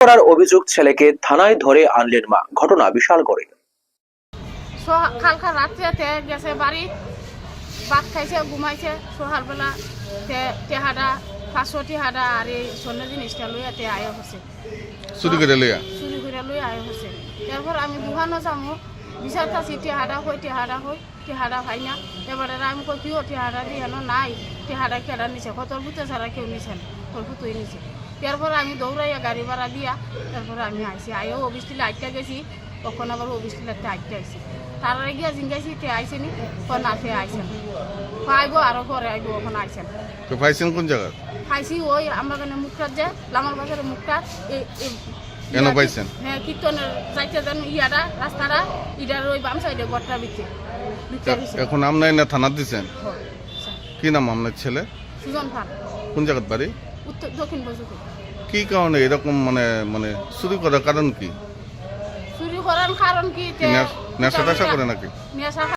করার অভিযোগ ছেলেকে থানায় ধরে আনলেন মা। ঘটনা বিশাল করে কালকা রাত্রেতে গেছে বাড়ি ভাত খাইছে ঘুমাইছে। সকালবেলা পাঁচশো আর এই জিনিসটা লইয়া তে আয় হচ্ছে চুরি করে লইয়া? চুরি করে লই আয় হচ্ছে তারপর আমি দোকানও যামো বিচার কাছি টেহাডা হই টেহাডা হই টেহাডা ভাই না। এবারে আমি কই কিও টেহাডা দিয়ে নাই। টেহাডা কেডা নিছে? কতর ভূতে ছাড়া কেউ নিছে না। তোর ভূতই নিছে। তারপর আমি দৌড়াইয়া গাড়ি ভাড়া দিয়া তারপরে আমি আইছি। আইও অফিস টিলে আটটা গেছি। তখন আবার অফিস টিলাতে আটটা আইছি। তার গিয়া জিঙ্গাইছি তে আইছে নি কন না তে আইছে না। আইব আরও ঘরে আইব ওখানে আইছে তো পাইছেন কোন জায়গা? খাইছি ওই আমরা কানে মুখটার যে লামার বাজারে মুখটা এই- কেন পাইছেন? হ্যাঁ কীর্তনের যাইতে যেন ইয়াটা রাস্তাটা ইটার ওই বাম সাইডে গড়টা দিছে। এখন আমনাই না থানা দিছেন? কি নাম আপনার ছেলে? সুজন ফান কোন জায়গাত বাড়ি? উত্তর দক্ষিণ বজুকে কি কারণে এরকম মানে মানে চুরি করার কারণ কি? চুরি করার কারণ কি? নেশা টেশা করে নাকি? নেশা